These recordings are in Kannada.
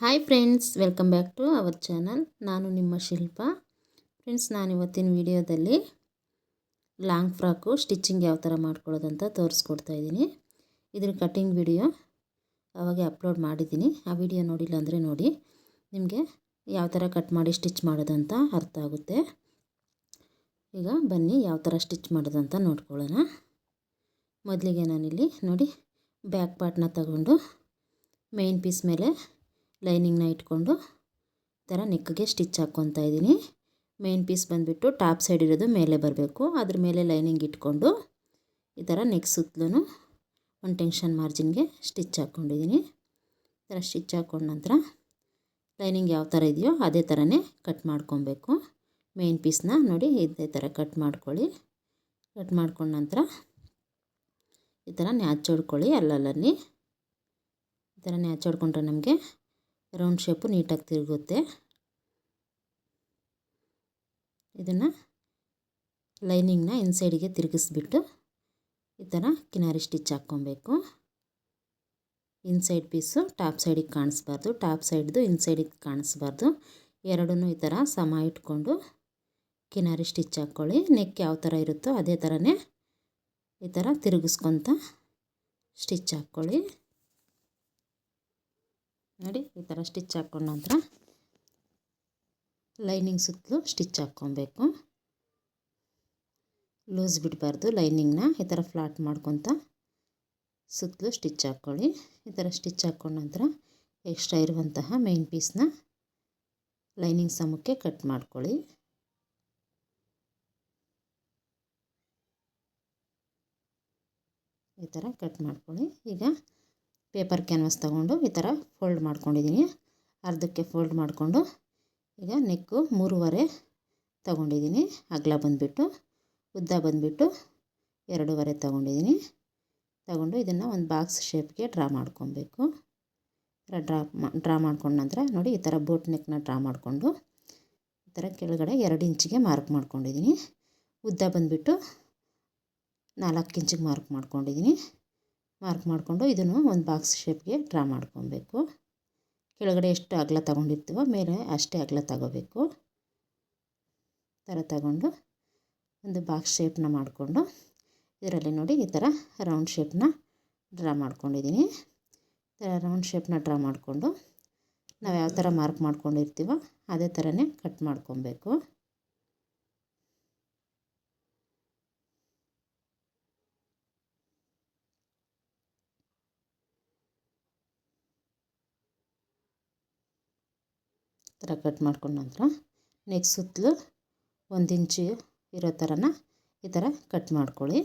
Hi friends, welcome back to our channel. ನಾನು ನಿಮ್ಮ ಶಿಲ್ಪ. ಫ್ರೆಂಡ್ಸ್, ನಾನು ಇವತ್ತಿನ ವಿಡಿಯೋದಲ್ಲಿ ಲಾಂಗ್ ಫ್ರಾಕು ಸ್ಟಿಚ್ಚಿಂಗ್ ಯಾವ ಥರ ಮಾಡ್ಕೊಳ್ಳೋದಂತ ತೋರಿಸ್ಕೊಡ್ತಾ ಇದ್ದೀನಿ. ಇದ್ರ ಕಟ್ಟಿಂಗ್ ವಿಡಿಯೋ ಅವಾಗೆ ಅಪ್ಲೋಡ್ ಮಾಡಿದ್ದೀನಿ. ಆ ವಿಡಿಯೋ ನೋಡಿಲ್ಲ ಅಂದರೆ ನೋಡಿ, ನಿಮಗೆ ಯಾವ ಥರ ಕಟ್ ಮಾಡಿ ಸ್ಟಿಚ್ ಮಾಡೋದಂತ ಅರ್ಥ ಆಗುತ್ತೆ. ಈಗ ಬನ್ನಿ ಯಾವ ಥರ ಸ್ಟಿಚ್ ಮಾಡೋದಂತ ನೋಡ್ಕೊಳ್ಳೋಣ. ಮೊದಲಿಗೆ ನಾನಿಲ್ಲಿ ನೋಡಿ, ಬ್ಯಾಕ್ ಪಾರ್ಟ್ನ ತಗೊಂಡು ಮೇನ್ ಪೀಸ್ ಮೇಲೆ ಲೈನಿಂಗ್ನ ಇಟ್ಕೊಂಡು ಥರ ನೆಕ್ಗೆ ಸ್ಟಿಚ್ ಹಾಕ್ಕೊತಾ ಇದ್ದೀನಿ. ಮೇನ್ ಪೀಸ್ ಬಂದುಬಿಟ್ಟು ಟಾಪ್ ಸೈಡ್ ಇರೋದು ಮೇಲೆ ಬರಬೇಕು. ಅದ್ರ ಮೇಲೆ ಲೈನಿಂಗ್ ಇಟ್ಕೊಂಡು ಈ ಥರ ನೆಕ್ ಸುತ್ತಲೂ ಒಂದು ಟೆನ್ಷನ್ ಮಾರ್ಜಿನ್ಗೆ ಸ್ಟಿಚ್ ಹಾಕ್ಕೊಂಡಿದ್ದೀನಿ. ಈ ಥರ ಸ್ಟಿಚ್ ಹಾಕ್ಕೊಂಡ ನಂತರ ಲೈನಿಂಗ್ ಯಾವ ಥರ ಇದೆಯೋ ಅದೇ ಥರನೇ ಕಟ್ ಮಾಡ್ಕೊಬೇಕು. ಮೇನ್ ಪೀಸ್ನ ನೋಡಿ ಇದೇ ಥರ ಕಟ್ ಮಾಡ್ಕೊಳ್ಳಿ. ಕಟ್ ಮಾಡ್ಕೊಂಡ ನಂತರ ಈ ಥರ ನ್ಯಾಚ್ ಹೊಡ್ಕೊಳ್ಳಿ ಅಲ್ಲಲ್ಲಿ ಈ ಥರ ನ್ಯಾಚ್ ನಮಗೆ ರೌಂಡ್ ಶೇಪು ನೀಟಾಗಿ ತಿರುಗುತ್ತೆ. ಇದನ್ನು ಲೈನಿಂಗ್ನ ಇನ್ಸೈಡಿಗೆ ತಿರುಗಿಸ್ಬಿಟ್ಟು ಈ ಥರ ಕಿನಾರಿ ಸ್ಟಿಚ್ ಹಾಕ್ಕೊಬೇಕು. ಇನ್ಸೈಡ್ ಪೀಸು ಟಾಪ್ ಸೈಡಿಗೆ ಕಾಣಿಸ್ಬಾರ್ದು ಟಾಪ್ ಸೈಡ್ದು ಇನ್ಸೈಡಿಗೆ ಕಾಣಿಸ್ಬಾರ್ದು. ಎರಡೂ ಈ ಥರ ಸಮ ಇಟ್ಕೊಂಡು ಕಿನಾರಿ ಸ್ಟಿಚ್ ಹಾಕ್ಕೊಳ್ಳಿ ನೆಕ್ ಯಾವ ಥರ ಇರುತ್ತೋ ಅದೇ ಥರನೇ ಈ ಥರ ತಿರುಗಿಸ್ಕೊತ ಸ್ಟಿಚ್ ಹಾಕ್ಕೊಳ್ಳಿ ನೋಡಿ, ಈ ಥರ ಸ್ಟಿಚ್ ಹಾಕ್ಕೊಂಡ ನಂತರ ಲೈನಿಂಗ್ ಸುತ್ತಲೂ ಸ್ಟಿಚ್ ಹಾಕ್ಕೊಬೇಕು. ಲೂಸ್ ಬಿಡಬಾರ್ದು ಲೈನಿಂಗ್ನ. ಈ ಥರ ಫ್ಲಾಟ್ ಮಾಡ್ಕೊತ ಸುತ್ತಲೂ ಸ್ಟಿಚ್ ಹಾಕ್ಕೊಳ್ಳಿ. ಈ ಥರ ಸ್ಟಿಚ್ ಹಾಕ್ಕೊಂಡ ನಂತರ ಎಕ್ಸ್ಟ್ರಾ ಇರುವಂತಹ ಮೈನ್ ಪೀಸ್ನ ಲೈನಿಂಗ್ ಸಮಕ್ಕೆ ಕಟ್ ಮಾಡ್ಕೊಳ್ಳಿ. ಈ ಥರ ಕಟ್ ಮಾಡ್ಕೊಳ್ಳಿ. ಈಗ ಪೇಪರ್ ಕ್ಯಾನ್ವಸ್ ತಗೊಂಡು ಈ ಥರ ಫೋಲ್ಡ್ ಮಾಡ್ಕೊಂಡಿದ್ದೀನಿ. ಅರ್ಧಕ್ಕೆ ಫೋಲ್ಡ್ ಮಾಡಿಕೊಂಡು ಈಗ ನೆಕ್ಕು ಮೂರುವರೆ ತಗೊಂಡಿದ್ದೀನಿ. ಅಗಲ ಬಂದುಬಿಟ್ಟು, ಉದ್ದ ಬಂದುಬಿಟ್ಟು ಎರಡೂವರೆ ತಗೊಂಡಿದ್ದೀನಿ. ತಗೊಂಡು ಇದನ್ನು ಒಂದು ಬಾಕ್ಸ್ ಶೇಪ್ಗೆ ಡ್ರಾ ಮಾಡ್ಕೊಬೇಕು. ಥರ ಡ್ರಾ ಡ್ರಾ ಮಾಡ್ಕೊಂಡ ನಂತರ ನೋಡಿ ಈ ಥರ ಬೋಟ್ ನೆಕ್ನ ಡ್ರಾ ಮಾಡಿಕೊಂಡು ಈ ಥರ ಕೆಳಗಡೆ ಎರಡು ಇಂಚಿಗೆ ಮಾರ್ಕ್ ಮಾಡ್ಕೊಂಡಿದ್ದೀನಿ. ಉದ್ದ ಬಂದುಬಿಟ್ಟು ನಾಲ್ಕು ಇಂಚಿಗೆ ಮಾರ್ಕ್ ಮಾಡ್ಕೊಂಡಿದ್ದೀನಿ. ಮಾರ್ಕ್ ಮಾಡಿಕೊಂಡು ಇದನ್ನು ಒಂದು ಬಾಕ್ಸ್ ಶೇಪ್ಗೆ ಡ್ರಾ ಮಾಡ್ಕೊಬೇಕು. ಕೆಳಗಡೆ ಎಷ್ಟು ಅಗಲ ತಗೊಂಡಿರ್ತೀವೋ ಮೇಲೆ ಅಷ್ಟೇ ಅಗಲ ತಗೋಬೇಕು. ಥರ ತಗೊಂಡು ಒಂದು ಬಾಕ್ಸ್ ಶೇಪ್ನ ಮಾಡಿಕೊಂಡು ಇದರಲ್ಲಿ ನೋಡಿ ಈ ಥರ ರೌಂಡ್ ಶೇಪ್ನ ಡ್ರಾ ಮಾಡ್ಕೊಂಡಿದ್ದೀನಿ. ಈ ಥರ ರೌಂಡ್ ಶೇಪ್ನ ಡ್ರಾ ಮಾಡಿಕೊಂಡು ನಾವು ಯಾವ ಥರ ಮಾರ್ಕ್ ಮಾಡ್ಕೊಂಡಿರ್ತೀವೋ ಅದೇ ಥರನೇ ಕಟ್ ಮಾಡ್ಕೊಬೇಕು. ಥರ ಕಟ್ ಮಾಡ್ಕೊಂಡ ನಂತರ ನೆಕ್ಸ್ಟ್ ಸುತ್ತಲೂ ಒಂದು ಇಂಚು ಇರೋ ಥರನ ಈ ಥರ ಕಟ್ ಮಾಡ್ಕೊಳ್ಳಿ.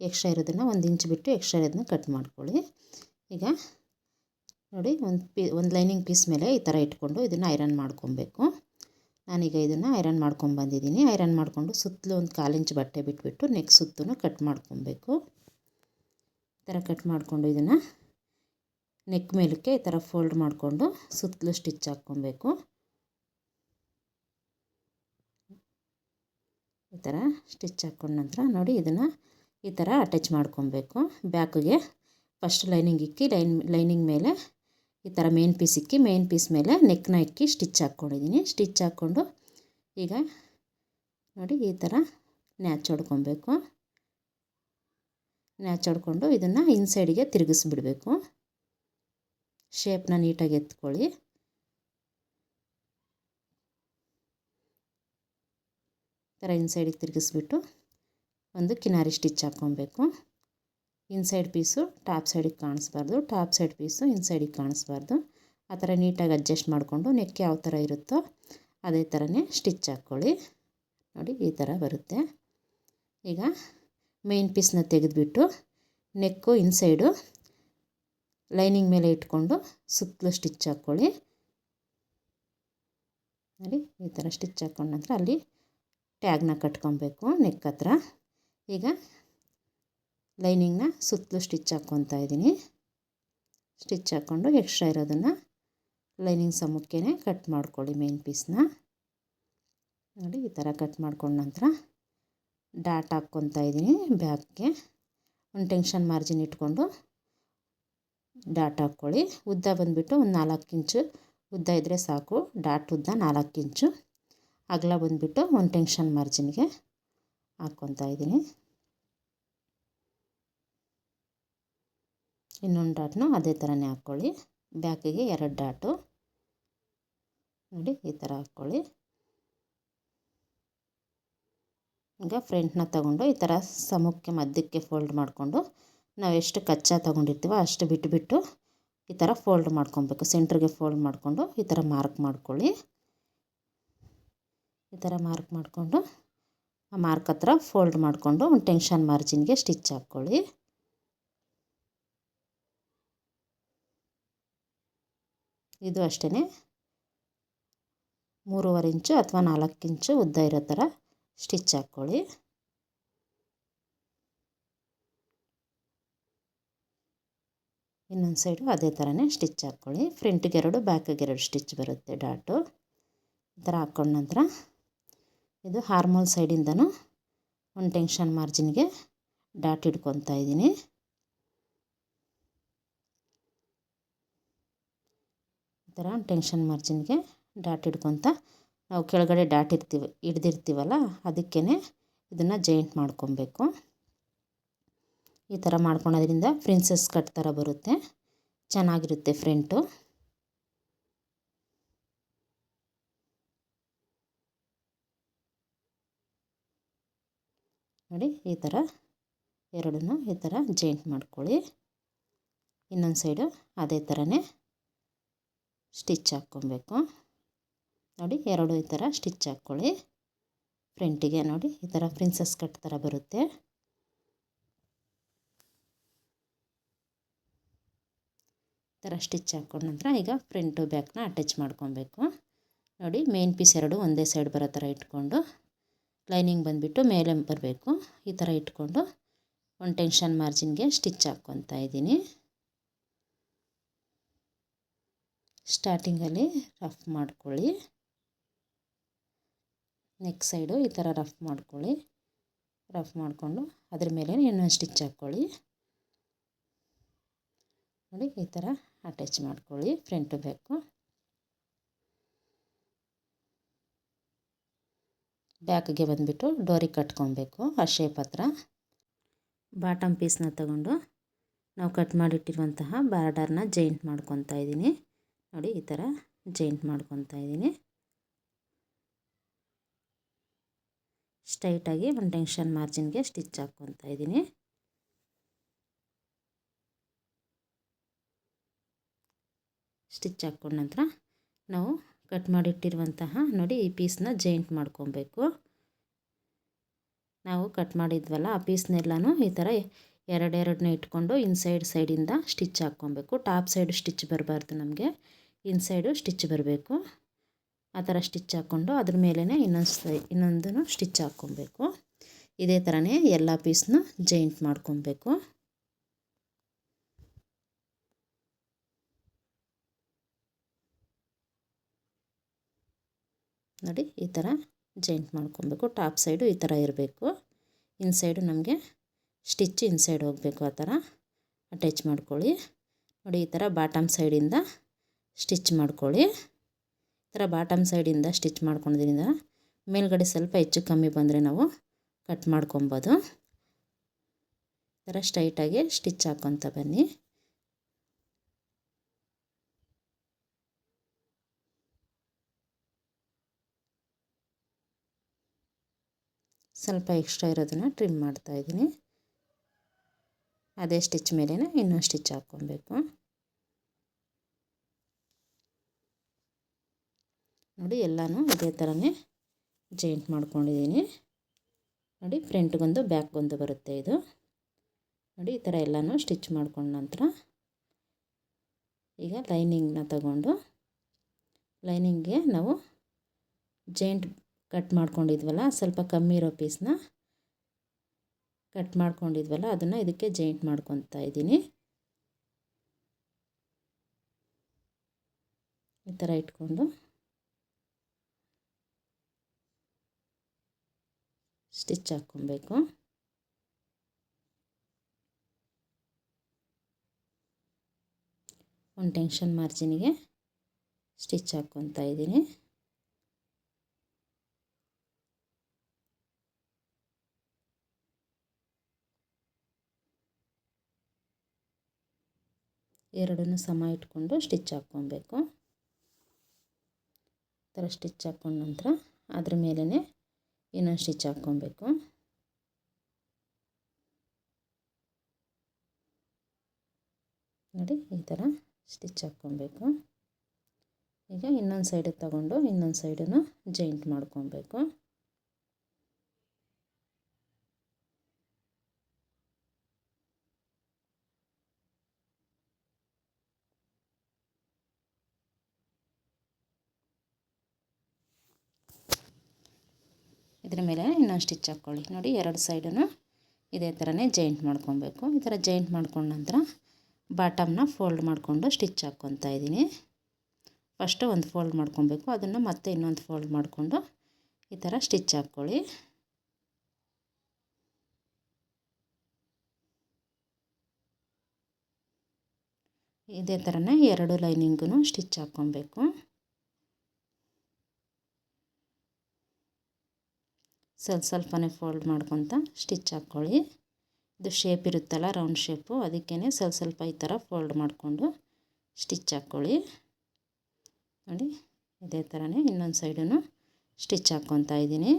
ಎಕ್ಸ್ಟ್ರಾ ಇರೋದನ್ನು ಒಂದು ಇಂಚು ಬಿಟ್ಟು ಎಕ್ಸ್ಟ್ರಾ ಇರೋದನ್ನ ಕಟ್ ಮಾಡ್ಕೊಳ್ಳಿ. ಈಗ ನೋಡಿ ಒಂದು ಪೀ, ಒಂದು ಲೈನಿಂಗ್ ಪೀಸ್ ಮೇಲೆ ಈ ಥರ ಇಟ್ಕೊಂಡು ಇದನ್ನು ಐರನ್ ಮಾಡ್ಕೊಬೇಕು. ನಾನೀಗ ಇದನ್ನು ಐರನ್ ಮಾಡ್ಕೊಂಬಂದಿದ್ದೀನಿ ಐರನ್ ಮಾಡಿಕೊಂಡು ಸುತ್ತಲೂ ಒಂದು ಕಾಲು ಇಂಚ್ ಬಟ್ಟೆ ಬಿಟ್ಬಿಟ್ಟು ನೆಕ್ಸ್ಟ್ ಸುತ್ತೂ ಕಟ್ ಮಾಡ್ಕೊಬೇಕು. ಈ ಥರ ಕಟ್ ಮಾಡಿಕೊಂಡು ಇದನ್ನು ನೆಕ್ ಮೇಲಕ್ಕೆ ಈ ಥರ ಫೋಲ್ಡ್ ಮಾಡಿಕೊಂಡು ಸುತ್ತಲೂ ಸ್ಟಿಚ್ ಹಾಕ್ಕೊಬೇಕು. ಈ ಥರ ಸ್ಟಿಚ್ ಹಾಕ್ಕೊಂಡ ನಂತರ ನೋಡಿ ಇದನ್ನು ಈ ಥರ ಅಟ್ಯಾಚ್ ಮಾಡ್ಕೊಬೇಕು. ಬ್ಯಾಕಿಗೆ ಫಸ್ಟ್ ಲೈನಿಂಗ್ ಇಕ್ಕಿ, ಲೈನ್, ಲೈನಿಂಗ್ ಮೇಲೆ ಈ ಥರ ಮೇನ್ ಪೀಸ್ ಇಕ್ಕಿ, ಮೇನ್ ಪೀಸ್ ಮೇಲೆ ನೆಕ್ನ ಇಕ್ಕಿ ಸ್ಟಿಚ್ ಹಾಕ್ಕೊಂಡಿದ್ದೀನಿ. ಸ್ಟಿಚ್ ಹಾಕ್ಕೊಂಡು ಈಗ ನೋಡಿ ಈ ಥರ ನ್ಯಾಚ್ ಹೊಡ್ಕೊಬೇಕು. ನ್ಯಾಚ್ ಹೊಡ್ಕೊಂಡು ಇದನ್ನು ಇನ್ಸೈಡಿಗೆ ತಿರುಗಿಸ್ಬಿಡಬೇಕು. ಶೇಪ್ನ ನೀಟಾಗಿ ಎತ್ಕೊಳ್ಳಿ. ಥರ ಇನ್ಸೈಡಿಗೆ ತಿರುಗಿಸ್ಬಿಟ್ಟು ಒಂದು ಕಿನಾರಿ ಸ್ಟಿಚ್ ಹಾಕ್ಕೊಬೇಕು. ಇನ್ಸೈಡ್ ಪೀಸು ಟಾಪ್ ಸೈಡಿಗೆ ಕಾಣಿಸ್ಬಾರ್ದು. ಟಾಪ್ ಸೈಡ್ ಪೀಸು ಇನ್ಸೈಡಿಗೆ ಕಾಣಿಸ್ಬಾರ್ದು. ಆ ಥರ ನೀಟಾಗಿ ಅಡ್ಜಸ್ಟ್ ಮಾಡಿಕೊಂಡು ನೆಕ್ ಯಾವ ಥರ ಇರುತ್ತೋ ಅದೇ ಥರನೇ ಸ್ಟಿಚ್ ಹಾಕ್ಕೊಳ್ಳಿ. ನೋಡಿ ಈ ಥರ ಬರುತ್ತೆ. ಈಗ ಮೇನ್ ಪೀಸ್ನ ತೆಗೆದುಬಿಟ್ಟು ನೆಕ್ಕು ಇನ್ಸೈಡು ಲೈನಿಂಗ್ ಮೇಲೆ ಇಟ್ಕೊಂಡು ಸುತ್ತಲೂ ಸ್ಟಿಚ್ ಹಾಕ್ಕೊಳ್ಳಿ. ನೋಡಿ, ಈ ಥರ ಸ್ಟಿಚ್ ಹಾಕ್ಕೊಂಡ ನಂತರ ಅಲ್ಲಿ ಟ್ಯಾಗ್ನ ಕಟ್ಕೊಬೇಕು ನೆಕ್ ಹತ್ರ. ಈಗ ಲೈನಿಂಗ್ನ ಸುತ್ತಲೂ ಸ್ಟಿಚ್ ಹಾಕ್ಕೊತಾ ಇದ್ದೀನಿ. ಸ್ಟಿಚ್ ಹಾಕ್ಕೊಂಡು ಎಕ್ಸ್ಟ್ರಾ ಇರೋದನ್ನು ಲೈನಿಂಗ್ ಸಮಕ್ಕೆ ಕಟ್ ಮಾಡ್ಕೊಳ್ಳಿ ಮೇನ್ ಪೀಸ್ನ. ನೋಡಿ, ಈ ಥರ ಕಟ್ ಮಾಡ್ಕೊಂಡ ನಂತರ ಡಾಟ್ ಹಾಕ್ಕೊತಾ ಇದ್ದೀನಿ ಬ್ಯಾಕ್ಗೆ. ಒಂದು ಟೆನ್ಷನ್ ಮಾರ್ಜಿನ್ ಇಟ್ಕೊಂಡು ಡಾಟ್ ಹಾಕ್ಕೊಳ್ಳಿ. ಉದ್ದ ಬಂದುಬಿಟ್ಟು ಒಂದು ನಾಲ್ಕು ಇಂಚು. ಉದ್ದ ಇದ್ದರೆ ಸಾಕು. ಡಾಟ್ ಉದ್ದ ನಾಲ್ಕು ಇಂಚು. ಅಗಲ ಬಂದುಬಿಟ್ಟು ಒಂದು ಟೆನ್ಷನ್ ಮಾರ್ಜಿನ್ಗೆ ಹಾಕ್ಕೊತಾ ಇದ್ದೀನಿ. ಇನ್ನೊಂದು ಡಾಟ್ನು ಅದೇ ಥರನೇ ಹಾಕ್ಕೊಳ್ಳಿ. ಬ್ಯಾಕಿಗೆ ಎರಡು ಡಾಟು. ನೋಡಿ, ಈ ಥರ ಹಾಕ್ಕೊಳ್ಳಿ. ಈಗ ಫ್ರಂಟ್ನ ತಗೊಂಡು ಈ ಥರ ಸಮಕ್ಕೆ ಮಧ್ಯಕ್ಕೆ ಫೋಲ್ಡ್ ಮಾಡಿಕೊಂಡು ನಾವು ಎಷ್ಟು ಕಚ್ಚಾ ತೊಗೊಂಡಿರ್ತೀವೋ ಅಷ್ಟು ಬಿಟ್ಟುಬಿಟ್ಟು ಈ ಥರ ಫೋಲ್ಡ್ ಮಾಡ್ಕೊಬೇಕು. ಸೆಂಟ್ರಿಗೆ ಫೋಲ್ಡ್ ಮಾಡಿಕೊಂಡು ಈ ಥರ ಮಾರ್ಕ್ ಮಾಡ್ಕೊಳ್ಳಿ. ಈ ಥರ ಮಾರ್ಕ್ ಮಾಡಿಕೊಂಡು ಆ ಮಾರ್ಕ್ ಹತ್ರ ಫೋಲ್ಡ್ ಮಾಡಿಕೊಂಡು ಒಂದು ಟೆನ್ಷನ್ ಮಾರ್ಜಿನ್ಗೆ ಸ್ಟಿಚ್ ಹಾಕ್ಕೊಳ್ಳಿ. ಇದು ಅಷ್ಟೇ ಮೂರುವರೆ ಇಂಚು ಅಥವಾ ನಾಲ್ಕು ಇಂಚು ಉದ್ದ ಇರೋ ಥರ ಸ್ಟಿಚ್ ಹಾಕ್ಕೊಳ್ಳಿ. ಇನ್ನೊಂದು ಸೈಡು ಅದೇ ಥರನೇ ಸ್ಟಿಚ್ ಹಾಕ್ಕೊಳ್ಳಿ. ಫ್ರಂಟಿಗೆ ಎರಡು, ಬ್ಯಾಕಿಗೆ ಎರಡು ಸ್ಟಿಚ್ ಬರುತ್ತೆ ಡಾಟು. ಈ ಥರ ಹಾಕ್ಕೊಂಡ ನಂತರ ಇದು ಹಾರ್ಮೋಲ್ ಸೈಡಿಂದನೂ ಒಂದು ಟೆನ್ಷನ್ ಮಾರ್ಜಿನ್ಗೆ ಡಾಟ್ ಹಿಡ್ಕೊತಾ ಇದ್ದೀನಿ. ಈ ಥರ ಟೆನ್ಷನ್ ಮಾರ್ಜಿನ್ಗೆ ಡಾಟ್ ಹಿಡ್ಕೊತ ನಾವು ಕೆಳಗಡೆ ಡಾಟ್ ಇರ್ತೀವಿ, ಹಿಡ್ದಿರ್ತೀವಲ್ಲ ಅದಕ್ಕೇ ಇದನ್ನು ಜಾಯಿಂಟ್ ಮಾಡ್ಕೊಬೇಕು. ಈ ಥರ ಮಾಡ್ಕೊಳೋದ್ರಿಂದ ಪ್ರಿನ್ಸಸ್ ಕಟ್ ಥರ ಬರುತ್ತೆ. ಚೆನ್ನಾಗಿರುತ್ತೆ ಫ್ರಂಟು. ನೋಡಿ, ಈ ಥರ ಎರಡನ್ನೂ ಈ ಥರ ಜಾಯಿಂಟ್ ಮಾಡ್ಕೊಳ್ಳಿ. ಇನ್ನೊಂದು ಸೈಡು ಅದೇ ಥರನೇ ಸ್ಟಿಚ್ ಹಾಕ್ಕೊಬೇಕು. ನೋಡಿ, ಎರಡು ಈ ಥರ ಸ್ಟಿಚ್ ಹಾಕ್ಕೊಳ್ಳಿ. ಫ್ರಂಟಿಗೆ ನೋಡಿ, ಈ ಥರ ಪ್ರಿನ್ಸಸ್ ಕಟ್ ಥರ ಬರುತ್ತೆ. ಥರ ಸ್ಟಿಚ್ ಹಾಕ್ಕೊಂಡ ನಂತರ ಈಗ ಫ್ರಂಟು ಬ್ಯಾಕ್ನ ಅಟ್ಯಾಚ್ ಮಾಡ್ಕೊಬೇಕು. ನೋಡಿ, ಮೇನ್ ಪೀಸ್ ಎರಡು ಒಂದೇ ಸೈಡ್ ಬರೋ ಥರ ಇಟ್ಕೊಂಡು ಲೈನಿಂಗ್ ಬಂದುಬಿಟ್ಟು ಮೇಲೆ ಬರಬೇಕು. ಈ ಥರ ಇಟ್ಕೊಂಡು ಒಂದು ಟೆನ್ಷನ್ ಮಾರ್ಜಿನ್ಗೆ ಸ್ಟಿಚ್ ಹಾಕ್ಕೊತಾ ಇದ್ದೀನಿ. ಸ್ಟಾರ್ಟಿಂಗಲ್ಲಿ ರಫ್ ಮಾಡ್ಕೊಳ್ಳಿ. ನೆಕ್ಸ್ಟ್ ಸೈಡು ಈ ಥರ ರಫ್ ಮಾಡ್ಕೊಳ್ಳಿ. ರಫ್ ಮಾಡಿಕೊಂಡು ಅದ್ರ ಮೇಲೆ ಇನ್ನೊಂದು ಸ್ಟಿಚ್ ಹಾಕ್ಕೊಳ್ಳಿ. ನೋಡಿ, ಈ ಥರ ಅಟ್ಯಾಚ್ ಮಾಡ್ಕೊಳ್ಳಿ, ಫ್ರಂಟ್ ಬೇಕು. ಬ್ಯಾಕ್ಗೆ ಬಂದುಬಿಟ್ಟು ಡೋರಿ ಕಟ್ಕೊಬೇಕು, ಆ ಶೇಪ್ ಹತ್ರ. ಬಾಟಮ್ ಪೀಸ್ನ ತಗೊಂಡು ನಾವು ಕಟ್ ಮಾಡಿಟ್ಟಿರುವಂತಹ ಬಾರ್ಡರ್ನ ಜೈಂಟ್ ಮಾಡ್ಕೊತಾ ಇದ್ದೀನಿ. ನೋಡಿ, ಈ ಥರ ಜೈಂಟ್ ಮಾಡ್ಕೊತಾ ಇದ್ದೀನಿ. ಸ್ಟ್ರೈಟಾಗಿ ಒಂದು ಟೆನ್ಷನ್ ಮಾರ್ಜಿನ್ಗೆ ಸ್ಟಿಚ್ ಹಾಕ್ಕೊತಾ ಇದ್ದೀನಿ. ಸ್ಟಿಚ್ ಹಾಕ್ಕೊಂಡ ನಂತರ ನಾವು ಕಟ್ ಮಾಡಿಟ್ಟಿರುವಂತಹ ನೋಡಿ ಈ ಪೀಸ್ನ ಜಾಯಿಂಟ್ ಮಾಡ್ಕೊಬೇಕು. ನಾವು ಕಟ್ ಮಾಡಿದ್ವಲ್ಲ, ಆ ಪೀಸ್ನೆಲ್ಲನೂ ಈ ಥರ ಎರಡೆರಡನ್ನ ಇಟ್ಕೊಂಡು ಇನ್ಸೈಡ್ ಸೈಡಿಂದ ಸ್ಟಿಚ್ ಹಾಕ್ಕೊಬೇಕು. ಟಾಪ್ ಸೈಡ್ ಸ್ಟಿಚ್ ಬರಬಾರ್ದು ನಮಗೆ, ಇನ್ಸೈಡು ಸ್ಟಿಚ್ ಬರಬೇಕು. ಆ ಥರ ಸ್ಟಿಚ್ ಹಾಕ್ಕೊಂಡು ಅದ್ರ ಮೇಲೇ ಇನ್ನೊಂದು ಸೈ, ಇನ್ನೊಂದನ್ನು ಸ್ಟಿಚ್ ಹಾಕ್ಕೊಬೇಕು. ಇದೇ ಥರನೇ ಎಲ್ಲ ಪೀಸ್ನು ಜಾಯಿಂಟ್ ಮಾಡ್ಕೊಬೇಕು. ನೋಡಿ, ಈ ಥರ ಜಾಯಿಂಟ್ ಮಾಡ್ಕೊಬೇಕು. ಟಾಪ್ ಸೈಡು ಈ ಥರ ಇರಬೇಕು. ಇನ್ಸೈಡು ನಮಗೆ ಸ್ಟಿಚ್ ಇನ್ಸೈಡ್ ಹೋಗಬೇಕು ಆ ಥರ. ಅಟ್ಯಾಚ್ ಮಾಡ್ಕೊಳ್ಳಿ. ನೋಡಿ, ಈ ಥರ ಬಾಟಮ್ ಸೈಡಿಂದ ಸ್ಟಿಚ್ ಮಾಡ್ಕೊಳ್ಳಿ. ಈ ಥರ ಬಾಟಮ್ ಸೈಡಿಂದ ಸ್ಟಿಚ್ ಮಾಡ್ಕೊಳೋದ್ರಿಂದ ಮೇಲ್ಗಡೆ ಸ್ವಲ್ಪ ಹೆಚ್ಚು ಕಮ್ಮಿ ಬಂದರೆ ನಾವು ಕಟ್ ಮಾಡ್ಕೊಬೋದು. ಈ ಥರ ಸ್ಟ್ರೈಟಾಗಿ ಸ್ಟಿಚ್ ಹಾಕ್ಕೊತ ಬನ್ನಿ. ಸ್ವಲ್ಪ ಎಕ್ಸ್ಟ್ರಾ ಇರೋದನ್ನು ಟ್ರಿಮ್ ಮಾಡ್ತಾಯಿದ್ದೀನಿ ಅದೇ ಸ್ಟಿಚ್ ಮೇಲೇ ಇನ್ನೊಂದು ಸ್ಟಿಚ್ ಹಾಕ್ಕೊಬೇಕು. ನೋಡಿ ಎಲ್ಲನೂ ಇದೇ ಥರನೇ ಜಾಯಿಂಟ್ ಮಾಡ್ಕೊಂಡಿದ್ದೀನಿ. ನೋಡಿ ಫ್ರಂಟ್ಗೊಂದು ಬ್ಯಾಕ್ಗೊಂದು ಬರುತ್ತೆ ಇದು. ನೋಡಿ ಈ ಥರ ಎಲ್ಲನೂ ಸ್ಟಿಚ್ ಮಾಡ್ಕೊಂಡ ನಂತರ ಈಗ ಲೈನಿಂಗ್ನ ತಗೊಂಡು ಲೈನಿಂಗ್ಗೆ ನಾವು ಜಾಯಿಂಟ್ ಕಟ್ ಮಾಡ್ಕೊಂಡಿದ್ವಲ್ಲ, ಸ್ವಲ್ಪ ಕಮ್ಮಿ ಇರೋ ಪೀಸ್ನ ಕಟ್ ಮಾಡ್ಕೊಂಡಿದ್ವಲ್ಲ, ಅದನ್ನು ಇದಕ್ಕೆ ಜಾಯಿಂಟ್ ಮಾಡ್ಕೊತಾ ಇದ್ದೀನಿ. ಈ ಥರ ಇಟ್ಕೊಂಡು ಸ್ಟಿಚ್ ಹಾಕ್ಕೊಬೇಕು. ಒಂದು ಟೆನ್ಷನ್ ಮಾರ್ಜಿನಿಗೆ ಸ್ಟಿಚ್ ಹಾಕ್ಕೊತಾ ಇದ್ದೀನಿ. ಎರಡನ್ನೂ ಸಮ ಇಟ್ಕೊಂಡು ಸ್ಟಿಚ್ ಹಾಕ್ಕೊಬೇಕು. ಥರ ಸ್ಟಿಚ್ ಹಾಕ್ಕೊಂಡ ನಂತರ ಅದ್ರ ಮೇಲೇ ಇನ್ನೊಂದು ಸ್ಟಿಚ್ ಹಾಕ್ಕೊಬೇಕು. ನೋಡಿ, ಈ ಥರ ಸ್ಟಿಚ್ ಹಾಕ್ಕೊಬೇಕು. ಈಗ ಇನ್ನೊಂದು ಸೈಡಿಗೆ ತಗೊಂಡು ಇನ್ನೊಂದು ಸೈಡನ್ನು ಜಾಯಿಂಟ್ ಮಾಡ್ಕೊಬೇಕು. ಇದ್ರ ಮೇಲೆ ಇನ್ನೊಂದು ಸ್ಟಿಚ್ ಹಾಕ್ಕೊಳ್ಳಿ ನೋಡಿ, ಎರಡು ಸೈಡನ್ನು ಇದೇ ಥರನೇ ಜಾಯಿಂಟ್ ಮಾಡ್ಕೊಬೇಕು. ಈ ಥರ ಜಾಯಿಂಟ್ ಮಾಡ್ಕೊಂಡ ನಂತರ ಬಾಟಮ್ನ ಫೋಲ್ಡ್ ಮಾಡಿಕೊಂಡು ಸ್ಟಿಚ್ ಹಾಕ್ಕೊತಾ ಇದ್ದೀನಿ. ಫಸ್ಟು ಒಂದು ಫೋಲ್ಡ್ ಮಾಡ್ಕೊಬೇಕು. ಅದನ್ನು ಮತ್ತೆ ಇನ್ನೊಂದು ಫೋಲ್ಡ್ ಮಾಡಿಕೊಂಡು ಈ ಥರ ಸ್ಟಿಚ್ ಹಾಕ್ಕೊಳ್ಳಿ ಇದೇ ಥರನೇ ಎರಡು ಲೈನಿಂಗೂ ಸ್ಟಿಚ್ ಹಾಕ್ಕೊಬೇಕು ಸ್ವಲ್ಪ ಸ್ವಲ್ಪನೇ ಫೋಲ್ಡ್ ಮಾಡ್ಕೊತ ಸ್ಟಿಚ್ ಹಾಕ್ಕೊಳ್ಳಿ. ಇದು ಶೇಪ್ ಇರುತ್ತಲ್ಲ, ರೌಂಡ್ ಶೇಪು. ಅದಕ್ಕೇ ಸ್ವಲ್ಪ ಸ್ವಲ್ಪ ಈ ಥರ ಫೋಲ್ಡ್ ಮಾಡಿಕೊಂಡು ಸ್ಟಿಚ್ ಹಾಕ್ಕೊಳ್ಳಿ. ನೋಡಿ, ಇದೇ ಥರನೇ ಇನ್ನೊಂದು ಸೈಡೂ ಸ್ಟಿಚ್ ಹಾಕ್ಕೊತಾ ಇದ್ದೀನಿ.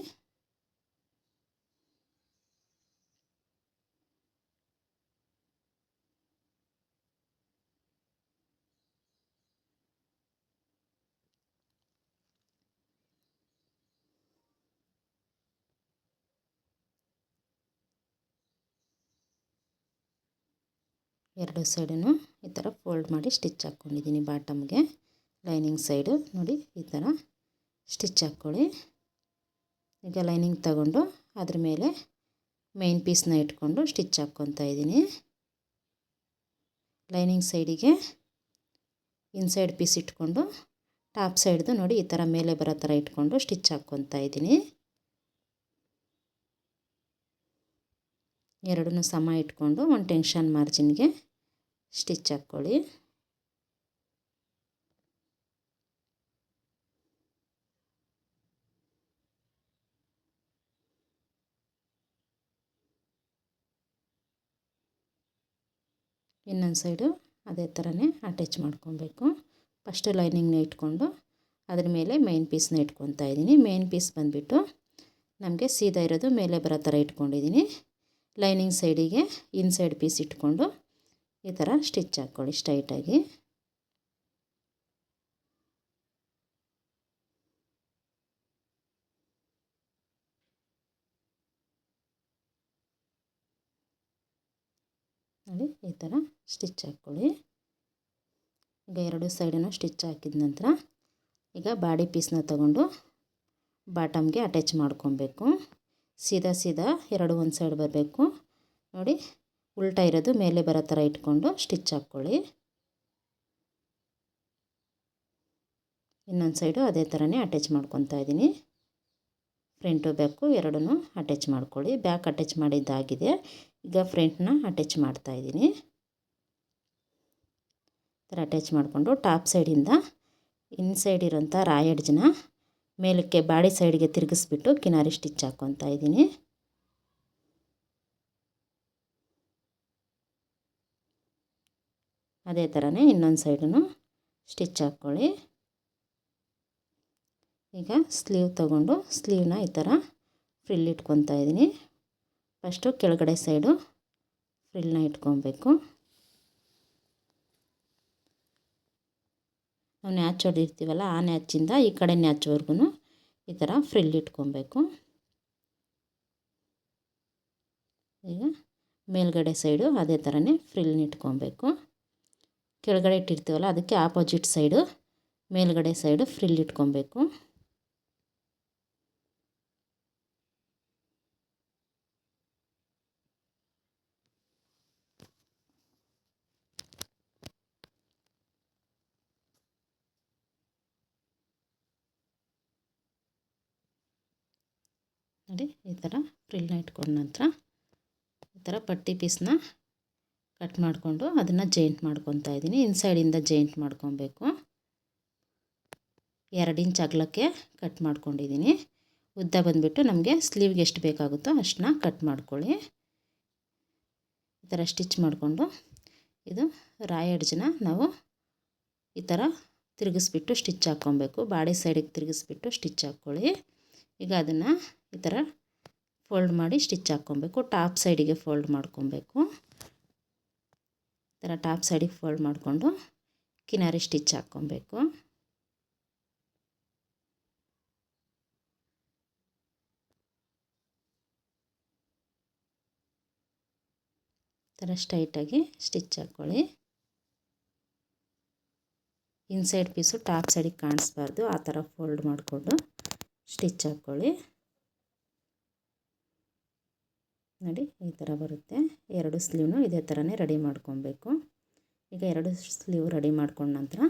ಎರಡು ಸೈಡನ್ನು ಈ ಥರ ಫೋಲ್ಡ್ ಮಾಡಿ ಸ್ಟಿಚ್ ಹಾಕ್ಕೊಂಡಿದ್ದೀನಿ ಬಾಟಮ್ಗೆ. ಲೈನಿಂಗ್ ಸೈಡು ನೋಡಿ ಈ ಥರ ಸ್ಟಿಚ್ ಹಾಕ್ಕೊಳ್ಳಿ. ಈಗ ಲೈನಿಂಗ್ ತಗೊಂಡು ಅದ್ರ ಮೇಲೆ ಮೇನ್ ಪೀಸ್ನ ಇಟ್ಕೊಂಡು ಸ್ಟಿಚ್ ಹಾಕ್ಕೊತಾ ಇದ್ದೀನಿ. ಲೈನಿಂಗ್ ಸೈಡಿಗೆ ಇನ್ಸೈಡ್ ಪೀಸ್ ಇಟ್ಕೊಂಡು ಟಾಪ್ ಸೈಡ್ದು ನೋಡಿ ಈ ಥರ ಮೇಲೆ ಬರೋ ಥರ ಇಟ್ಕೊಂಡು ಸ್ಟಿಚ್ ಹಾಕ್ಕೊತಾ ಇದ್ದೀನಿ. ಎರಡನ್ನೂ ಸಮ ಇಟ್ಕೊಂಡು ಒಂದು ಟೆನ್ಷನ್ ಮಾರ್ಜಿನ್ಗೆ ಸ್ಟಿಚ್ ಹಾಕ್ಕೊಳ್ಳಿ. ಇನ್ನೊಂದು ಸೈಡು ಅದೇ ಥರನೇ ಅಟ್ಯಾಚ್ ಮಾಡ್ಕೊಬೇಕು. ಫಸ್ಟು ಲೈನಿಂಗ್ನ ಇಟ್ಕೊಂಡು ಅದ್ರ ಮೇಲೆ ಮೇನ್ ಪೀಸ್ನ ಇಟ್ಕೊತಾ ಇದ್ದೀನಿ. ಮೇನ್ ಪೀಸ್ ಬಂದುಬಿಟ್ಟು ನಮಗೆ ಸೀದಾ ಇರೋದು ಮೇಲೆ ಬರೋ ಥರ ಇಟ್ಕೊಂಡಿದ್ದೀನಿ. ಲೈನಿಂಗ್ ಸೈಡಿಗೆ ಇನ್ಸೈಡ್ ಪೀಸ್ ಇಟ್ಕೊಂಡು ಈ ಥರ ಸ್ಟಿಚ್ ಹಾಕ್ಕೊಳ್ಳಿ ಸ್ಟ್ರೈಟಾಗಿ. ನೋಡಿ, ಈ ಥರ ಸ್ಟಿಚ್ ಹಾಕ್ಕೊಳ್ಳಿ. ಈಗ ಎರಡು ಸೈಡನ್ನು ಸ್ಟಿಚ್ ಹಾಕಿದ ನಂತರ ಈಗ ಬಾಡಿ ಪೀಸ್ನ ತಗೊಂಡು ಬಾಟಮ್ಗೆ ಅಟ್ಯಾಚ್ ಮಾಡ್ಕೊಬೇಕು. ಸೀದಾ ಸೀದಾ ಎರಡು ಒಂದು ಸೈಡ್ ಬರಬೇಕು. ನೋಡಿ ಉಲ್ಟಾ ಇರೋದು ಮೇಲೆ ಬರೋ ಥರ ಇಟ್ಕೊಂಡು ಸ್ಟಿಚ್ ಹಾಕ್ಕೊಳ್ಳಿ. ಇನ್ನೊಂದು ಸೈಡು ಅದೇ ಥರನೇ ಅಟ್ಯಾಚ್ ಮಾಡ್ಕೊತಾ ಇದ್ದೀನಿ. ಫ್ರಂಟು ಬ್ಯಾಕು ಎರಡನ್ನೂ ಅಟ್ಯಾಚ್ ಮಾಡ್ಕೊಳ್ಳಿ. ಬ್ಯಾಕ್ ಅಟ್ಯಾಚ್ ಮಾಡಿದ್ದಾಗಿದೆ. ಈಗ ಫ್ರಂಟ್ನ ಅಟ್ಯಾಚ್ ಮಾಡ್ತಾ ಇದ್ದೀನಿ. ಥರ ಅಟ್ಯಾಚ್ ಮಾಡಿಕೊಂಡು ಟಾಪ್ ಸೈಡಿಂದ ಇನ್ಸೈಡ್ ಇರೋಂಥ ರಾಯ್ ಎಡ್ಜ್ನ ಮೇಲಕ್ಕೆ ಬಾಡಿ ಸೈಡ್ಗೆ ತಿರುಗಿಸ್ಬಿಟ್ಟು ಕಿನಾರಿ ಸ್ಟಿಚ್ ಹಾಕ್ಕೊತಾ ಇದ್ದೀನಿ. ಅದೇ ಥರನೇ ಇನ್ನೊಂದು ಸೈಡನ್ನು ಸ್ಟಿಚ್ ಹಾಕ್ಕೊಳ್ಳಿ. ಈಗ ಸ್ಲೀವ್ ತಗೊಂಡು ಸ್ಲೀವ್ನ ಈ ಥರ ಫ್ರಿಲ್ ಇಟ್ಕೊತಾ ಇದ್ದೀನಿ. ಫಸ್ಟು ಕೆಳಗಡೆ ಸೈಡು ಫ್ರಿಲ್ನ ಇಟ್ಕೊಬೇಕು. ನಾವು ನ್ಯಾಚ್ ಹೊಡೆದಿರ್ತೀವಲ್ಲ, ಆ ನ್ಯಾಚಿಂದ ಈ ಕಡೆ ನ್ಯಾಚ್ವರೆಗೂ ಈ ಥರ ಫ್ರಿಲ್ ಇಟ್ಕೊಬೇಕು. ಈಗ ಮೇಲ್ಗಡೆ ಸೈಡು ಅದೇ ಥರನೇ ಫ್ರಿಲ್ನ ಇಟ್ಕೊಬೇಕು. ಕೆಳಗಡೆ ಇಟ್ಟಿರ್ತೀವಲ್ಲ, ಅದಕ್ಕೆ ಆಪೋಸಿಟ್ ಸೈಡು ಮೇಲ್ಗಡೆ ಸೈಡು ಫ್ರಿಲ್ ಇಟ್ಕೊಬೇಕು. ನೋಡಿ, ಈ ಥರ ಫ್ರಿಲ್ನ ಇಟ್ಕೊಂಡ ನಂತರ ಈ ಥರ ಪಟ್ಟಿ ಪೀಸ್ನ ಕಟ್ ಮಾಡಿಕೊಂಡು ಅದನ್ನು ಜೈಂಟ್ ಮಾಡ್ಕೊತಾ ಇದ್ದೀನಿ. ಇನ್ಸೈಡಿಂದ ಜೈಂಟ್ ಮಾಡ್ಕೊಬೇಕು. ಎರಡು ಇಂಚ್ ಅಗಲಕ್ಕೆ ಕಟ್ ಮಾಡ್ಕೊಂಡಿದ್ದೀನಿ. ಉದ್ದ ಬಂದುಬಿಟ್ಟು ನಮಗೆ ಸ್ಲೀವ್ಗೆ ಎಷ್ಟು ಬೇಕಾಗುತ್ತೋ ಅಷ್ಟನ್ನ ಕಟ್ ಮಾಡ್ಕೊಳ್ಳಿ. ಈ ಥರ ಸ್ಟಿಚ್ ಮಾಡಿಕೊಂಡು ಇದು ರಾಯಡ್ಜನ್ನ ನಾವು ಈ ಥರ ತಿರುಗಿಸ್ಬಿಟ್ಟು ಸ್ಟಿಚ್ ಹಾಕ್ಕೊಬೇಕು. ಬಾಡಿ ಸೈಡಿಗೆ ತಿರುಗಿಸ್ಬಿಟ್ಟು ಸ್ಟಿಚ್ ಹಾಕ್ಕೊಳ್ಳಿ. ಈಗ ಅದನ್ನು ಈ ಥರ ಫೋಲ್ಡ್ ಮಾಡಿ ಸ್ಟಿಚ್ ಹಾಕ್ಕೊಬೇಕು. ಟಾಪ್ ಸೈಡಿಗೆ ಫೋಲ್ಡ್ ಮಾಡ್ಕೊಬೇಕು. ಥರ ಟಾಪ್ ಸೈಡಿಗೆ ಫೋಲ್ಡ್ ಮಾಡಿಕೊಂಡು ಕಿನಾರಿ ಸ್ಟಿಚ್ ಹಾಕ್ಕೊಬೇಕು. ಥರ ಸ್ಟ್ರೈಟಾಗಿ ಸ್ಟಿಚ್ ಹಾಕ್ಕೊಳ್ಳಿ. ಇನ್ಸೈಡ್ ಪೀಸು ಟಾಪ್ ಸೈಡಿಗೆ ಕಾಣಿಸ್ಬಾರ್ದು, ಆ ಥರ ಫೋಲ್ಡ್ ಮಾಡಿಕೊಂಡು ಸ್ಟಿಚ್ ಹಾಕ್ಕೊಳ್ಳಿ. ನೋಡಿ, ಈ ಥರ ಬರುತ್ತೆ. ಎರಡು ಸ್ಲೀವ್ನು ಇದೇ ಥರನೇ ರೆಡಿ ಮಾಡ್ಕೊಬೇಕು. ಈಗ ಎರಡು ಸ್ಲೀವ್ ರೆಡಿ ಮಾಡ್ಕೊಂಡ ನಂತರ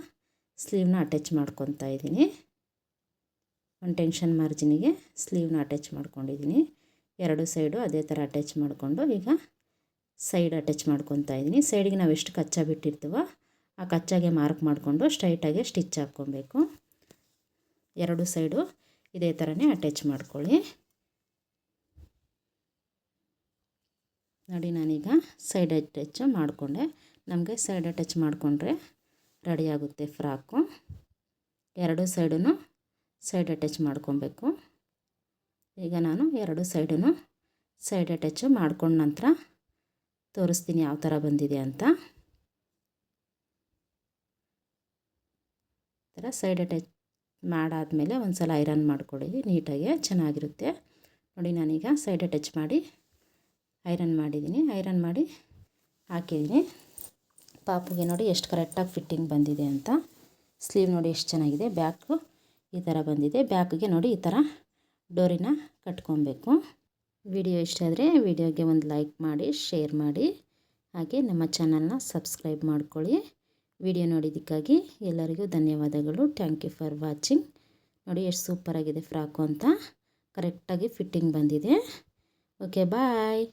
ಸ್ಲೀವ್ನ ಅಟ್ಯಾಚ್ ಮಾಡ್ಕೊತಾ ಇದ್ದೀನಿ. ಒಂದು ಟೆನ್ಷನ್ ಮಾರ್ಜಿನಿಗೆ ಸ್ಲೀವ್ನ ಅಟ್ಯಾಚ್ ಮಾಡ್ಕೊಂಡಿದ್ದೀನಿ. ಎರಡು ಸೈಡು ಅದೇ ಥರ ಅಟ್ಯಾಚ್ ಮಾಡಿಕೊಂಡು ಈಗ ಸೈಡ್ ಅಟ್ಯಾಚ್ ಮಾಡ್ಕೊತಾ ಇದ್ದೀನಿ. ಸೈಡಿಗೆ ನಾವು ಎಷ್ಟು ಕಚ್ಚಾ ಬಿಟ್ಟಿರ್ತೀವೋ ಆ ಕಚ್ಚಾಗೆ ಮಾರ್ಕ್ ಮಾಡಿಕೊಂಡು ಸ್ಟ್ರೈಟಾಗೆ ಸ್ಟಿಚ್ ಹಾಕ್ಕೊಬೇಕು. ಎರಡು ಸೈಡು ಇದೇ ಥರನೇ ಅಟ್ಯಾಚ್ ಮಾಡ್ಕೊಳ್ಳಿ. ನೋಡಿ ನಾನೀಗ ಸೈಡ್ ಅಟ್ಯಾಚ್ ಮಾಡಿಕೊಂಡೆ. ನಮಗೆ ಸೈಡ್ ಅಟ್ಯಾಚ್ ಮಾಡಿಕೊಂಡ್ರೆ ರೆಡಿ ಆಗುತ್ತೆ ಫ್ರಾಕು. ಎರಡು ಸೈಡೂ ಸೈಡ್ ಅಟ್ಯಾಚ್ ಮಾಡ್ಕೊಬೇಕು. ಈಗ ನಾನು ಎರಡು ಸೈಡೂ ಸೈಡ್ ಅಟ್ಯಾಚು ಮಾಡ್ಕೊಂಡ ನಂತರ ತೋರಿಸ್ತೀನಿ ಯಾವ ಥರ ಬಂದಿದೆ ಅಂತ. ಥರ ಸೈಡ್ ಅಟ್ಯಾಚ್ ಮಾಡಾದಮೇಲೆ ಒಂದು ಸಲ ಐರನ್ ಮಾಡಿಕೊಡಿ ನೀಟಾಗಿ ಚೆನ್ನಾಗಿರುತ್ತೆ. ನೋಡಿ ನಾನೀಗ ಸೈಡ್ ಅಟ್ಯಾಚ್ ಮಾಡಿ ಐರನ್ ಮಾಡಿದ್ದೀನಿ. ಐರನ್ ಮಾಡಿ ಹಾಕಿದ್ದೀನಿ. ಪಾಪುಗೆ ನೋಡಿ ಎಷ್ಟು ಕರೆಕ್ಟಾಗಿ ಫಿಟ್ಟಿಂಗ್ ಬಂದಿದೆ ಅಂತ. ಸ್ಲೀವ್ ನೋಡಿ ಎಷ್ಟು ಚೆನ್ನಾಗಿದೆ. ಬ್ಯಾಕು ಈ ಥರ ಬಂದಿದೆ. ಬ್ಯಾಕ್ಗೆ ನೋಡಿ ಈ ಥರ ಡೋರಿನ ಕಟ್ಕೊಬೇಕು. ವಿಡಿಯೋ ಇಷ್ಟ ಆದರೆ ವಿಡಿಯೋಗೆ ಒಂದು ಲೈಕ್ ಮಾಡಿ, ಶೇರ್ ಮಾಡಿ. ಹಾಗೆ ನಮ್ಮ ಚಾನಲ್ನ ಸಬ್ಸ್ಕ್ರೈಬ್ ಮಾಡ್ಕೊಳ್ಳಿ. ವಿಡಿಯೋ ನೋಡಿದ್ದಕ್ಕಾಗಿ ಎಲ್ಲರಿಗೂ ಧನ್ಯವಾದಗಳು. ಥ್ಯಾಂಕ್ ಯು ಫಾರ್ ವಾಚಿಂಗ್ ನೋಡಿ ಎಷ್ಟು ಸೂಪರಾಗಿದೆ ಫ್ರಾಕು ಅಂತ. ಕರೆಕ್ಟಾಗಿ ಫಿಟ್ಟಿಂಗ್ ಬಂದಿದೆ. Okay bye